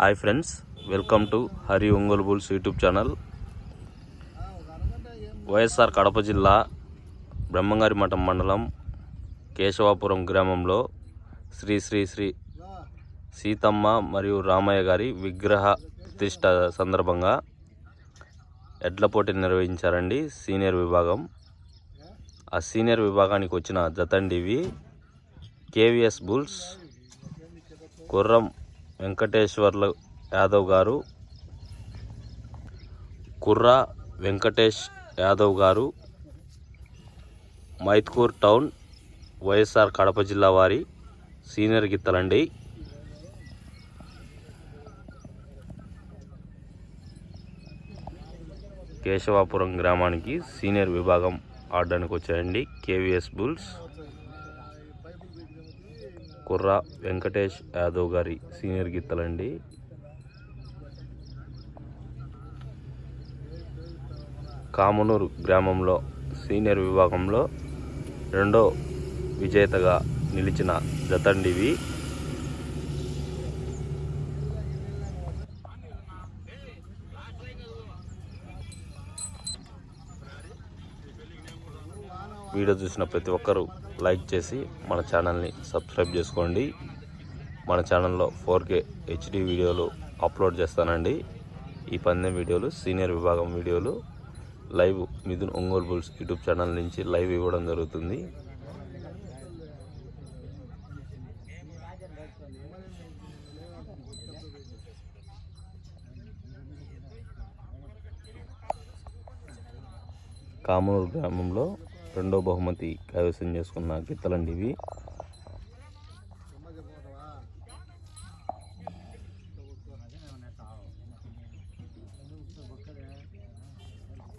Hi friends welcome to Hari Ongole bulls YouTube channel. YSR Kadapa జిల్లా బ్రహ్మంగారి మఠం మండలం కేశవాపురం గ్రామంలో శ్రీ శ్రీ శ్రీ సీతమ్మ మరియు రామయ్య గారి విగ్రహ ప్రతిష్ట సందర్భంగా ఎడ్ల పోటీ నిర్వహించారండి సీనియర్ విభాగం. ఆ సీనియర్ విభాగానికి వచ్చిన జతండివి కేవీఎస్ బుల్స్ గుర్రం వెంకటేశ్వర్ల యాదవ్ గారు కుర్రా వెంకటేష్ యాదవ్ గారు మైత్కూర్ టౌన్ వైఎస్ఆర్ కడప జిల్లా వారి సీనియర్ గిత్తలండి. కేశవాపురం గ్రామానికి సీనియర్ విభాగం ఆడడానికి వచ్చాయండి కేవీఎస్ బుల్స్. కుర్రా వెంకటేష్ యాదవ్ గారి సీనియర్ గీతలండి. కామనూరు గ్రామంలో సీనియర్ విభాగంలో రెండో విజేతగా నిలిచిన జతండివి. వీడియో చూసిన ప్రతి ఒక్కరూ లైక్ చేసి మన ఛానల్ని సబ్స్క్రైబ్ చేసుకోండి. మన ఛానల్లో ఫోర్ కే హెచ్డి వీడియోలు అప్లోడ్ చేస్తానండి. ఈ పందెం వీడియోలు సీనియర్ విభాగం వీడియోలు live Mithun Ongole bulls YouTube channel నుంచి లైవ్ ఇవ్వడం జరుగుతుంది. కామనూరు గ్రామంలో రెండో బహుమతి కైవసం చేసుకున్న గిత్తలండి ఇవి.